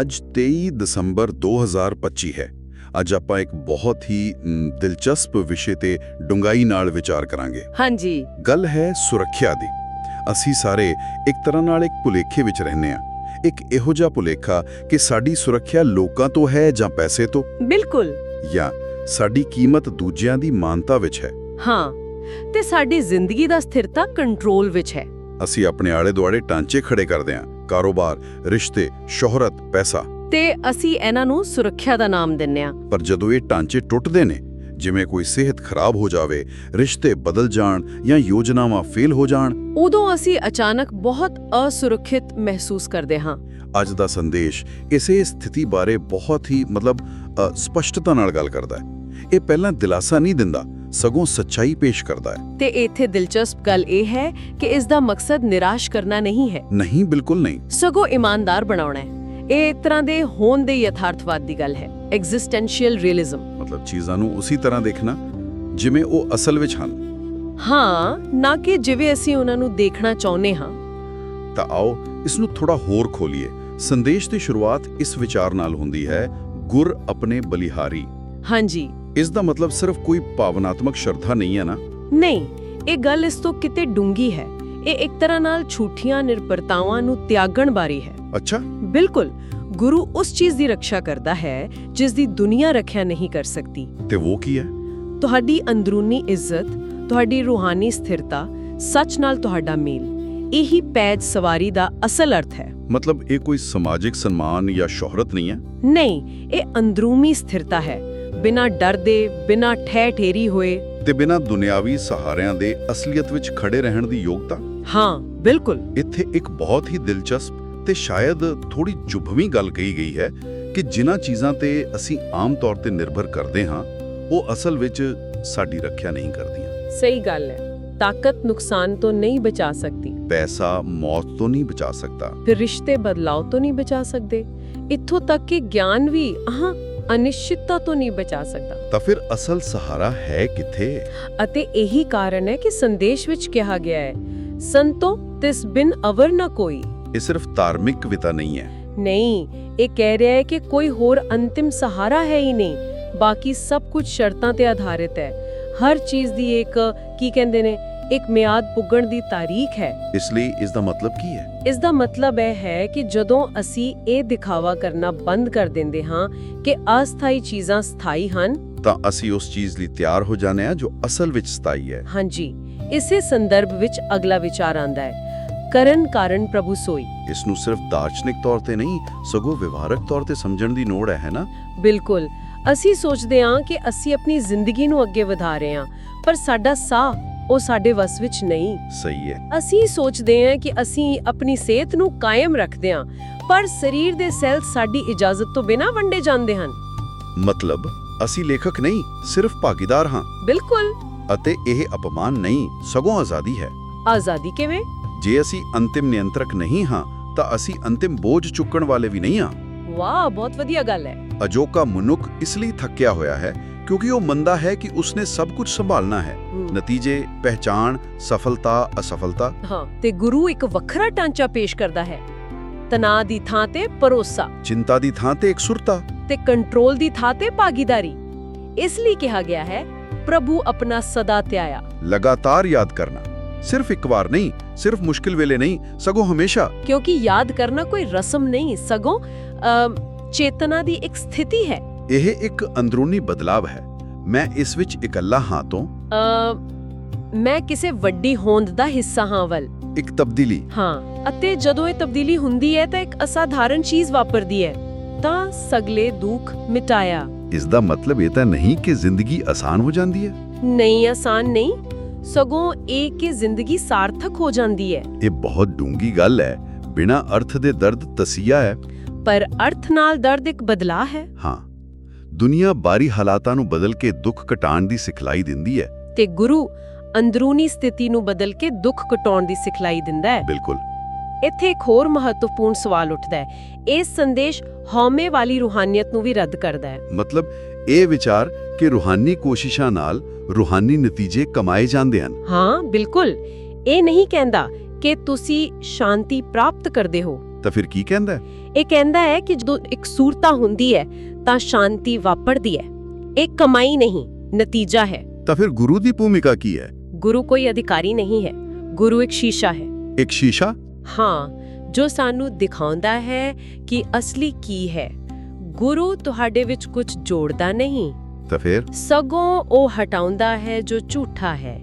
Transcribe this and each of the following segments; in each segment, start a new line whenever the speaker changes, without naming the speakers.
ਅੱਜ 23 ਦਸੰਬਰ 2025 ਹੈ। ਅੱਜ ਆਪਾਂ ਇੱਕ ਬਹੁਤ ਹੀ ਦਿਲਚਸਪ ਵਿਸ਼ੇ ਤੇ ਡੂੰਘਾਈ ਨਾਲ ਵਿਚਾਰ ਕਰਾਂਗੇ।
ਹਾਂਜੀ।
ਗੱਲ ਹੈ ਸੁਰੱਖਿਆ ਦੀ। ਅਸੀਂ ਸਾਰੇ ਇੱਕ ਤਰ੍ਹਾਂ ਨਾਲ ਇੱਕ ਭੁਲੇਖੇ ਵਿੱਚ ਰਹਿੰਦੇ ਹਾਂ। ਇੱਕ ਇਹੋ ਜਿਹਾ ਭੁਲੇਖਾ ਕਿ ਸਾਡੀ ਸੁਰੱਖਿਆ ਲੋਕਾਂ ਤੋਂ ਹੈ ਜਾਂ ਪੈਸੇ ਤੋਂ?
ਬਿਲਕੁਲ।
ਜਾਂ ਸਾਡੀ ਕੀਮਤ ਦੂਜਿਆਂ ਦੀ ਮਾਨਤਾ ਵਿੱਚ ਹੈ?
ਹਾਂ। ਤੇ ਸਾਡੀ ਜ਼ਿੰਦਗੀ ਦਾ ਸਥਿਰਤਾ ਕੰਟਰੋਲ ਵਿੱਚ ਹੈ।
ਅਸੀਂ ਆਪਣੇ ਆਲੇ-ਦੁਆਲੇ ਟਾਂਚੇ ਖੜੇ ਕਰਦੇ ਹਾਂ। ਕਾਰੋਬਾਰ ਰਿਸ਼ਤੇ ਸ਼ੋਹਰਤ ਪੈਸਾ।
ਤੇ ਅਸੀਂ ਇਹਨਾਂ ਨੂੰ ਸੁਰੱਖਿਆ ਦਾ ਨਾਮ ਦਿੰਨੇ ਆ।
ਪਰ ਜਦੋਂ ਇਹ ਟਾਂਚੇ ਟੁੱਟਦੇ ਨੇ ਜਿਵੇਂ ਕੋਈ ਸਿਹਤ ਖਰਾਬ ਹੋ ਜਾਵੇ ਰਿਸ਼ਤੇ ਬਦਲ ਜਾਣ ਜਾਂ ਯੋਜਨਾਵਾਂ ਫੇਲ ਹੋ ਜਾਣ
ਉਦੋਂ ਅਸੀਂ ਅਚਾਨਕ ਬਹੁਤ ਅਸੁਰੱਖਿਅਤ ਮਹਿਸੂਸ ਕਰਦੇ ਹਾਂ।
ਅੱਜ ਦਾ ਸੰਦੇਸ਼ ਇਸੇ ਸਥਿਤੀ ਬਾਰੇ ਬਹੁਤ ਹੀ ਮਤਲਬ ਸਪਸ਼ਟਤਾ ਨਾਲ ਗੱਲ ਕਰਦਾ ਹੈ। ਇਹ ਪਹਿਲਾਂ ਦਿਲਾਸਾ ਨਹੀਂ ਦਿੰਦਾ ਸਗੋਂ ਸੱਚਾਈ ਪੇਸ਼ ਕਰਦਾ ਹੈ।
ਤੇ ਇੱਥੇ ਦਿਲਚਸਪ ਗੱਲ ਇਹ ਹੈ ਕਿ ਇਸ ਦਾ ਮਕਸਦ ਨਿਰਾਸ਼ ਕਰਨਾ ਨਹੀਂ ਹੈ।
ਨਹੀਂ ਬਿਲਕੁਲ ਨਹੀਂ।
ਸਗੋਂ ਇਮਾਨਦਾਰ ਬਣਾਉਣਾ ਹੈ। ਇਹ ਇੱਕ ਤਰ੍ਹਾਂ ਦੇ ਹੋਣ ਦੇ ਯਥਾਰਥਵਾਦ ਦੀ ਗੱਲ ਹੈ। ਐਗਜ਼ਿਸਟੈਂਸ਼ੀਅਲ ਰੀਅਲਿਜ਼ਮ
ਮਤਲਬ ਚੀਜ਼ਾਂ ਨੂੰ ਉਸੇ ਤਰ੍ਹਾਂ ਦੇਖਣਾ ਜਿਵੇਂ ਉਹ ਅਸਲ ਵਿੱਚ ਹਨ।
ਹਾਂ ਨਾ ਕਿ ਜਿਵੇਂ ਅਸੀਂ ਉਹਨਾਂ ਨੂੰ ਦੇਖਣਾ ਚਾਹੁੰਦੇ ਹਾਂ।
ਤਾਂ ਆਓ ਇਸ ਨੂੰ ਥੋੜਾ ਹੋਰ ਖੋਲੀਏ। ਸੰਦੇਸ਼ ਦੀ ਸ਼ੁਰੂਆਤ ਇਸ ਵਿਚਾਰ ਨਾਲ ਹੁੰਦੀ ਹੈ ਗੁਰ ਆਪਣੇ ਬਲਿਹਾਰੀ।
ਹਾਂਜੀ।
ਇਸ ਦਾ ਮਤਲਬ ਸਿਰਫ ਕੋਈ ਭਾਵਨਾਤਮਕ ਸ਼ਰਧਾ ਨਹੀਂ ਹੈ ਨਾ?
ਨਹੀਂ ਇਹ ਗੱਲ ਇਸ ਤੋਂ ਕਿਤੇ ਡੂੰਗੀ ਹੈ। ਇਹ ਇੱਕ ਤਰ੍ਹਾਂ ਨਾਲ ਝੂਠੀਆਂ ਨਿਰਪਰਤਾਵਾਂ ਨੂੰ ਤਿਆਗਣ ਬਾਰੇ ਹੈ।
ਅੱਛਾ।
ਬਿਲਕੁਲ। ਗੁਰੂ ਉਸ ਚੀਜ਼ ਦੀ ਰੱਖਿਆ ਕਰਦਾ ਹੈ ਜਿਸ ਦੀ ਦੁਨੀਆ ਰੱਖਿਆ ਨਹੀਂ ਕਰ ਸਕਦੀ।
ਤੇ ਉਹ ਕੀ ਹੈ?
ਤੁਹਾਡੀ ਅੰਦਰੂਨੀ ਇੱਜ਼ਤ ਤੁਹਾਡੀ ਰੂਹਾਨੀ ਸਥਿਰਤਾ ਸੱਚ ਨਾਲ ਤੁਹਾਡਾ ਮੇਲ ਇਹੀ ਪੈਜ ਸਵਾਰੀ ਦਾ ਅਸਲ ਅਰਥ ਹੈ।
ਮਤਲਬ ਇਹ ਕੋਈ ਸਮਾਜਿਕ ਸਨਮਾਨ ਜਾਂ ਸ਼ੋਹਰਤ ਨਹੀਂ ਹੈ?
ਨਹੀਂ ਇਹ ਅੰਦਰੂਨੀ ਸਥਿਰਤਾ ਹੈ। ਬਿਨਾਂ ਡਰ ਦੇ ਬਿਨਾਂ ਠਹਿ ਠੇਰੀ ਹੋਏ।
ਤੇ ਬਿਨਾਂ ਦੁਨਿਆਵੀ ਸਹਾਰਿਆਂ ਦੇ ਅਸਲੀਅਤ ਵਿੱਚ ਖੜੇ ਰਹਿਣ ਦੀ ਯੋਗਤਾ?
ਹਾਂ ਬਿਲਕੁਲ।
ਇੱਥੇ ਇੱਕ ਬਹੁਤ ਹੀ ਦਿਲਚਸਪ ਤੇ ਸ਼ਾਇਦ ਥੋੜੀ ਜੁਭਵੀਂ ਗੱਲ ਕਹੀ ਗਈ ਹੈ ਕਿ ਜਿਨ੍ਹਾਂ ਚੀਜ਼ਾਂ ਤੇ ਅਸੀਂ ਆਮ ਤੌਰ ਤੇ ਨਿਰਭਰ ਕਰਦੇ ਹਾਂ ਉਹ ਅਸਲ ਵਿੱਚ ਸਾਡੀ ਰੱਖਿਆ ਨਹੀਂ ਕਰਦੀਆਂ।
ਸਹੀ ਗੱਲ ਹੈ। ਤਾਕਤ ਨੁਕਸਾਨ ਤੋਂ ਨਹੀਂ ਬਚਾ ਸਕਦੀ।
ਪੈਸਾ ਮੌਤ ਤੋਂ ਨਹੀਂ ਬਚਾ ਸਕਦਾ।
ਫਿਰ ਰਿਸ਼ਤੇ ਬਦਲਾਅ ਤੋਂ ਨਹੀਂ ਬਚਾ ਸਕਦੇ। ਇੱਥੋਂ ਤੱਕ ਕਿ ਗਿਆਨ ਵੀ ਹਾਂ ਅਨਿਸ਼ਚਿਤਤਾ ਤੋਂ ਨਹੀਂ ਬਚਾ ਸਕਦਾ।
ਤਾਂ ਫਿਰ ਅਸਲ ਸਹਾਰਾ ਹੈ ਕਿੱਥੇ?
ਅਤੇ ਇਹੀ ਕਾਰਨ ਹੈ ਕਿ ਸੰਦੇਸ਼ ਵਿੱਚ ਕਿਹਾ ਗਿਆ ਹੈ ਸੰਤੋ ਤਿਸ ਬਿਨ ਅਵਰ ਨਾ ਕੋਈ।
ਇਹ ਸਿਰਫ ਧਾਰਮਿਕ ਕਵਿਤਾ ਨਹੀਂ ਹੈ।
ਨਹੀਂ ਇਹ ਕਹਿ ਰਿਹਾ ਹੈ ਕਿ ਕੋਈ ਹੋਰ ਅੰਤਿਮ ਸਹਾਰਾ ਹੈ ਹੀ ਨਹੀਂ ਬਾਕੀ ਸਭ ਕੁਝ ਸ਼ਰਤਾਂ ਤੇ ਆਧਾਰਿਤ ਹੈ। ਹਰ ਚੀਜ਼ ਦੀ ਇੱਕ ਕੀ ਕਹਿੰਦੇ ਨੇ ਇੱਕ ਮਿਆਦ ਪੁੱਗਣ ਦੀ ਤਾਰੀਖ ਹੈ।
ਇਸ ਲਈ ਇਸ ਦਾ ਮਤਲਬ ਕੀ ਹੈ?
ਇਸ ਦਾ ਮਤਲਬ ਇਹ ਹੈ ਕਿ ਜਦੋਂ ਅਸੀਂ ਇਹ ਦਿਖਾਵਾ ਕਰਨਾ ਬੰਦ ਕਰ ਦਿੰਦੇ ਹਾਂ ਕਿ ਅਸਥਾਈ ਚੀਜ਼ਾਂ ਸਥਾਈ ਹਨ।
ਤਾਂ ਅਸੀਂ ਉਸ ਚੀਜ਼ ਲਈ ਤਿਆਰ ਹੋ ਜਾਂਦੇ ਹਾਂ ਜੋ ਅਸਲ ਵਿੱਚ ਸਤਾਈ ਹੈ।
ਹਾਂਜੀ ਇਸੇ ਸੰਦਰਭ ਵਿੱਚ ਅਗਲਾ ਵਿਚਾਰ ਆਂਦਾ ਹੈ। ਕਰਨ ਕਾਰਨ ਪ੍ਰਭੂ ਸੋਈ।
ਇਸ ਨੂੰ ਸਿਰਫ ਦਾਰਸ਼ਨਿਕ ਤੌਰ ਤੇ ਨਹੀਂ ਸਗੋਂ ਵਿਵਹਾਰਕ ਤੌਰ ਤੇ ਸਮਝਣ ਦੀ ਲੋੜ ਹੈ ਨਾ?
ਬਿਲਕੁਲ। ਅਸੀਂ ਸੋਚਦੇ ਹਾਂ ਕਿ ਅਸੀਂ ਆਪਣੀ ਜ਼ਿੰਦਗੀ ਨੂੰ ਅੱਗੇ ਵਧਾ ਰਹੇ ਹਾਂ ਪਰ ਸਾਡਾ ਸਾਹ ਉਹ ਸਾਡੇ ਵਸ ਵਿੱਚ ਨਹੀਂ।
ਸਹੀ ਹੈ।
ਅਸੀਂ ਸੋਚਦੇ ਹਾਂ ਕਿ ਅਸੀਂ ਆਪਣੀ ਸਿਹਤ ਨੂੰ ਕਾਇਮ ਰੱਖਦੇ ਹਾਂ ਪਰ ਸਰੀਰ ਦੇ ਸੈੱਲ ਸਾਡੀ ਇਜਾਜ਼ਤ ਤੋਂ ਬਿਨਾਂ ਵੰਡੇ ਜਾਂਦੇ ਹਨ।
ਮਤਲਬ ਅਸੀਂ ਲੇਖਕ ਨਹੀਂ ਸਿਰਫ ਭਾਗੀਦਾਰ ਹਾਂ।
ਬਿਲਕੁਲ।
ਅਤੇ ਇਹ ਅਪਮਾਨ ਨਹੀਂ ਸਗੋਂ ਆਜ਼ਾਦੀ ਹੈ।
ਆਜ਼ਾਦੀ ਕਿਵੇਂ?
ਜੇ ਅਸੀਂ ਅੰਤਿਮ ਨਿਯੰਤਰਕ ਨਹੀਂ ਹਾਂ ਤਾਂ ਅਸੀਂ ਅੰਤਿਮ ਬੋਝ ਚੁੱਕਣ ਵਾਲੇ ਵੀ ਨਹੀਂ ਹਾਂ।
ਵਾਹ ਬਹੁਤ ਵਧੀਆ ਗੱਲ ਹੈ।
ਅਜੋਕਾ ਮਨੁੱਖ ਇਸ ਲਈ ਥੱਕਿਆ ਹੋਇਆ ਹੈ ਕਿਉਂਕਿ ਉਹ ਮੰਨਦਾ ਹੈ ਕਿ ਉਸਨੇ ਸਭ ਕੁਝ ਸੰਭਾਲਣਾ ਹੈ। ਨਤੀਜੇ ਪਹਿਚਾਣ ਸਫਲਤਾ ਅਸਫਲਤਾ।
ਹਾਂ ਤੇ ਗੁਰੂ ਇੱਕ ਵੱਖਰਾ ਢਾਂਚਾ ਪੇਸ਼ ਕਰਦਾ ਹੈ। ਤਣਾਅ ਦੀ ਥਾਂ ਤੇ ਭਰੋਸਾ।
ਚਿੰਤਾ ਦੀ ਥਾਂ ਤੇ ਇਕਸੁਰਤਾ।
ਤੇ ਕੰਟਰੋਲ ਦੀ ਥਾਂ ਤੇ ਭਾਗੀਦਾਰੀ। ਇਸ ਲਈ ਕਿਹਾ ਗਿਆ ਹੈ ਪ੍ਰਭੂ ਆਪਣਾ ਸਦਾ ਧਿਆਇਆ
ਲਗਾਤਾਰ ਯਾਦ ਕਰਨਾ। ਸਿਰਫ ਇੱਕ ਵਾਰ ਨਹੀਂ ਸਿਰਫ ਮੁਸ਼ਕਿਲ ਵੇਲੇ ਨਹੀਂ ਸਗੋਂ ਹਮੇਸ਼ਾ।
ਕਿਉਂਕਿ ਯਾਦ ਕਰਨਾ ਕੋਈ ਰਸਮ ਨਹੀਂ ਸਗੋਂ ਚੇਤਨਾ ਦੀ ਇੱਕ ਸਥਿਤੀ ਹੈ।
ਇਹ ਇੱਕ ਅੰਦਰੂਨੀ ਬਦਲਾਵ ਹੈ। ਮੈਂ ਇਸ ਵਿੱਚ ਇਕੱਲਾ ਹਾਂ ਤੋਂ।
ਮੈਂ ਕਿਸੇ ਵੱਡੀ ਹੋਂਦ ਦਾ ਹਿੱਸਾ ਹਾਂ ਵੱਲ।
ਇੱਕ ਤਬਦੀਲੀ।
ਹਾਂ ਅਤੇ ਜਦੋਂ ਇਹ ਤਬਦੀਲੀ ਹੁੰਦੀ ਹੈ ਤਾਂ ਇੱਕ ਅਸਾਧਾਰਨ ਚੀਜ਼ ਵਾਪਰਦੀ ਹੈ ਤਾਂ ਸਗਲੇ ਦੁੱਖ ਮਿਟਾਇਆ।
ਇਸ ਦਾ ਮਤਲਬ ਇਹ ਤਾਂ ਨਹੀਂ ਕਿ ਜ਼ਿੰਦਗੀ ਆਸਾਨ ਹੋ ਜਾਂਦੀ ਹੈ?
ਨਹੀਂ ਆਸਾਨ ਨਹੀਂ। ਸਗੋਂ ਇਹ ਕਿ ਜ਼ਿੰਦਗੀ ਸਾਰਥਕ ਹੋ ਜਾਂਦੀ ਹੈ।
ਇਹ ਬਹੁਤ ਡੂੰਗੀ ਗੱਲ ਹੈ। ਬਿਨਾਂ ਅਰਥ ਦੇ ਦਰਦ ਤਸੀਆ ਹੈ।
ਪਰ ਅਰਥ ਨਾਲ ਦਰਦ ਇੱਕ ਬਦਲਾਅ ਹੈ।
ਹਾਂ। ਦੁਨੀਆ ਬਾਰੀ ਹਾਲਾਤਾਂ ਨੂੰ ਬਦਲ ਕੇ ਦੁੱਖ ਘਟਾਉਣ ਦੀ ਸਿਖਲਾਈ ਦਿੰਦੀ ਹੈ।
ਤੇ ਗੁਰੂ ਅੰਦਰੂਨੀ ਸਥਿਤੀ ਨੂੰ ਬਦਲ ਕੇ ਦੁੱਖ ਘਟਾਉਣ ਦੀ ਸਿਖਲਾਈ ਦਿੰਦਾ ਹੈ।
ਬਿਲਕੁਲ।
ਇੱਥੇ ਇੱਕ ਹੋਰ ਮਹੱਤਵਪੂਰਨ ਸਵਾਲ ਉੱਠਦਾ ਹੈ। ਇਹ ਸੰਦੇਸ਼ ਹਉਮੈ ਵਾਲੀ ਰੂਹਾਨੀਅਤ ਨੂੰ ਵੀ ਰੱਦ ਕਰਦਾ ਹੈ।
ਮਤਲਬ ਇਹ ਵਿਚਾਰ ਕਿ ਰੂਹਾਨੀ ਕੋਸ਼ਿਸ਼ਾਂ ਨਾਲ ਰੂਹਾਨੀ ਨਤੀਜੇ ਕਮਾਏ ਜਾਂਦੇ ਹਨ।
ਹਾਂ ਬਿਲਕੁਲ। ਇਹ ਨਹੀਂ ਕਹਿੰਦਾ ਕਿ ਤੁਸੀਂ ਸ਼ਾਂਤੀ ਪ੍ਰਾਪਤ ਕਰਦੇ ਹੋ।
ਤਾਂ ਫਿਰ ਕੀ ਕਹਿੰਦਾ ਹੈ?
ਇਹ ਕਹਿੰਦਾ ਹੈ ਕਿ ਜਦੋਂ ਇੱਕ ਸੂਰਤਾ ਹੁੰਦੀ ਹੈ ਤਾਂ ਸ਼ਾਂਤੀ ਵਾਪਰਦੀ ਹੈ। ਇਹ ਕਮਾਈ ਨਹੀਂ ਨਤੀਜਾ ਹੈ।
ਤਾਂ ਫਿਰ ਗੁਰੂ ਦੀ ਭੂਮਿਕਾ ਕੀ ਹੈ?
ਗੁਰੂ ਕੋਈ ਅਧਿਕਾਰੀ ਨਹੀਂ ਹੈ ਗੁਰੂ ਇੱਕ ਸ਼ੀਸ਼ਾ ਹੈ।
ਇੱਕ ਸ਼ੀਸ਼ਾ?
ਹਾਂ ਜੋ ਸਾਨੂੰ ਦਿਖਾਉਂਦਾ ਹੈ ਕਿ ਅਸਲੀ ਕੀ ਹੈ। ਗੁਰੂ ਤੁਹਾਡੇ ਵਿੱਚ ਕੁਝ ਜੋੜਦਾ ਨਹੀਂ।
ਤਾਂ ਫਿਰ?
ਸਗੋਂ ਉਹ ਹਟਾਉਂਦਾ ਹੈ ਜੋ ਝੂਠਾ ਹੈ।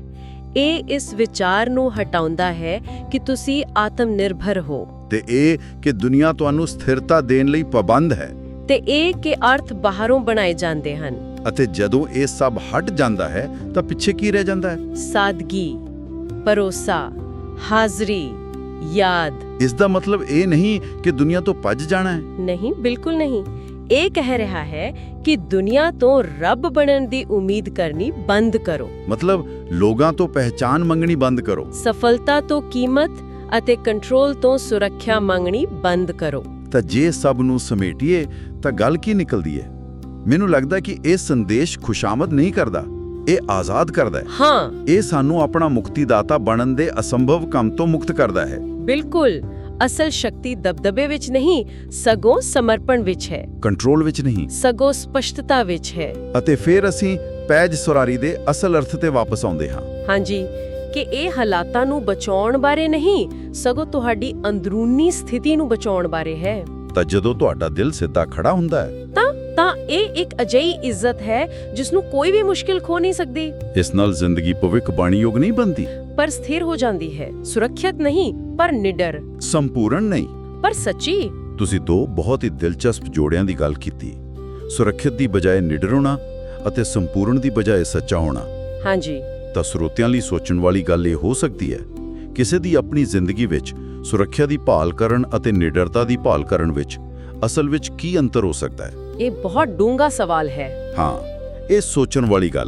ਇਹ ਇਸ ਵਿਚਾਰ ਨੂੰ ਹਟਾਉਂਦਾ ਹੈ ਕਿ ਤੁਸੀਂ ਆਤਮ ਨਿਰਭਰ ਹੋ।
ਤੇ ਇਹ ਕਿ ਦੁਨੀਆ ਤੁਹਾਨੂੰ ਸਥਿਰਤਾ ਦੇਣ ਲਈ ਪਾਬੰਦ ਹੈ।
ਤੇ ਇਹ ਕਿ ਅਰਥ ਬਾਹਰੋਂ ਬਣਾਏ ਜਾਂਦੇ ਹਨ।
ਅਤੇ ਜਦੋਂ ਇਹ ਸਭ ਹਟ ਜਾਂਦਾ ਹੈ ਤਾਂ ਪਿੱਛੇ ਕੀ ਰਹਿ ਜਾਂਦਾ ਹੈ?
ਸਾਦਗੀ ਭਰੋਸਾ ਹਾਜ਼ਰੀ ਯਾਦ।
ਇਸ ਦਾ ਮਤਲਬ ਇਹ ਨਹੀਂ ਕਿ ਦੁਨੀਆ ਤੋਂ ਭੱਜ ਜਾਣਾ ਹੈ?
ਨਹੀਂ ਬਿਲਕੁਲ ਨਹੀਂ। ਇਹ ਕਹਿ ਰਿਹਾ ਹੈ ਕਿ ਦੁਨੀਆ ਤੋਂ ਰੱਬ ਬਣਨ ਦੀ ਉਮੀਦ ਕਰਨੀ ਬੰਦ ਕਰੋ।
ਮਤਲਬ ਲੋਕਾਂ ਤੋਂ ਪਹਿਚਾਨ ਮੰਗਣੀ ਬੰਦ ਕਰੋ।
ਸਫਲਤਾ ਤੋਂ ਕੀਮਤ ਅਤੇ ਕੰਟਰੋਲ ਤੋਂ ਸੁਰੱਖਿਆ ਮੰਗਣੀ ਬੰਦ ਕਰੋ।
ਤਾਂ ਜੇ ਸਭ ਨੂੰ ਸਮੇਟੀਏ ਤਾਂ ਗੱਲ ਕੀ ਨਿਕਲਦੀ ਹੈ? ਮੈਨੂੰ ਲੱਗਦਾ ਕਿ ਇਹ ਸੰਦੇਸ਼ ਖੁਸ਼ਾਮਦ ਨਹੀਂ ਕਰਦਾ। ਇਹ ਆਜ਼ਾਦ ਕਰਦਾ ਹੈ।
ਹਾਂ।
ਇਹ ਸਾਨੂੰ ਆਪਣਾ ਮੁਕਤੀਦਾਤਾ ਬਣਨ ਦੇ ਅਸੰਭਵ ਕੰਮ ਤੋਂ ਮੁਕਤ ਕਰਦਾ ਹੈ।
ਬਿਲਕੁਲ। ਅਸਲ ਸ਼ਕਤੀ ਦਬਦਬੇ ਵਿੱਚ ਨਹੀਂ ਸਗੋਂ ਸਮਰਪਣ ਵਿੱਚ ਹੈ।
ਕੰਟਰੋਲ ਵਿੱਚ ਨਹੀਂ।
ਸਗੋਂ ਸਪਸ਼ਟਤਾ ਵਿੱਚ ਹੈ।
ਅਤੇ ਫਿਰ ਅਸੀਂ ਪੈਜ ਸੁਰਾਰੀ ਦੇ ਅਸਲ ਅਰਥ ਤੇ ਵਾਪਸ ਆਉਂਦੇ ਹਾਂ।
ਹਾਂਜੀ। ਕਿ ਇਹ ਹਾਲਾਤਾਂ ਨੂੰ ਬਚਾਉਣ ਬਾਰੇ ਨਹੀਂ ਸਗੋਂ ਤੁਹਾਡੀ ਅੰਦਰੂਨੀ ਸਥਿਤੀ ਨੂੰ ਬਚਾਉਣ ਬਾਰੇ ਹੈ।
ਤਾਂ ਜਦੋਂ ਤੁਹਾਡਾ ਦਿਲ ਸਿੱਧਾ ਖੜਾ ਹੁੰਦਾ ਹੈ
ਤਾਂ ਇਹ ਇੱਕ ਅਜਿਹੀ ਇੱਜ਼ਤ ਹੈ ਜਿਸ ਨੂੰ ਕੋਈ ਵੀ ਮੁਸ਼ਕਿਲ ਖੋ ਨਹੀਂ ਸਕਦੀ।
ਇਸ ਨਾਲ ਜ਼ਿੰਦਗੀ ਭਵਿੱਖ ਬਾਣੀਯੋਗ ਨਹੀਂ ਬਣਦੀ।
ਪਰ ਸਥਿਰ ਹੋ ਜਾਂਦੀ ਹੈ ਸੁਰੱਖਿਅਤ ਨਹੀਂ ਪਰ ਨਿਡਰ।
ਸੰਪੂਰਨ ਨਹੀਂ।
ਪਰ ਸੱਚੀ।
ਤੁਸੀਂ ਦੋ ਬਹੁਤ ਹੀ ਦਿਲਚਸਪ ਜੋੜਿਆਂ ਦੀ ਗੱਲ ਕੀਤੀ। ਸੁਰੱਖਿਅਤ ਦੀ ਬਜਾਏ ਨਿਡਰ ਹੋਣਾ ਅਤੇ ਸੰਪੂਰਨ ਦੀ ਬਜਾਏ ਸੱਚਾ ਹੋਣਾ।
ਹਾਂਜੀ।
ਤਾਂ ਸਰੋਤਿਆਂ ਲਈ ਸੋਚਣ ਵਾਲੀ ਗੱਲ ਇਹ ਹੋ ਸਕਦੀ ਹੈ ਕਿਸੇ ਦੀ ਆਪਣੀ ਜ਼ਿੰਦਗੀ ਵਿੱਚ ਸੁਰੱਖਿਆ ਦੀ ਭਾਲ ਕਰਨ ਅਤੇ ਨਿਡਰਤਾ ਦੀ ਭਾਲ ਕਰਨ ਵਿੱਚ ਅਸਲ ਵਿੱਚ ਕੀ ਅੰਤਰ ਹੋ ਸਕਦਾ ਹੈ?
ਇਹ ਬਹੁਤ ਡੂੰਘਾ ਸਵਾਲ ਹੈ।
ਹਾਂ ਇਹ ਸੋਚਣ ਵਾਲੀ ਗੱਲ। ਹੈ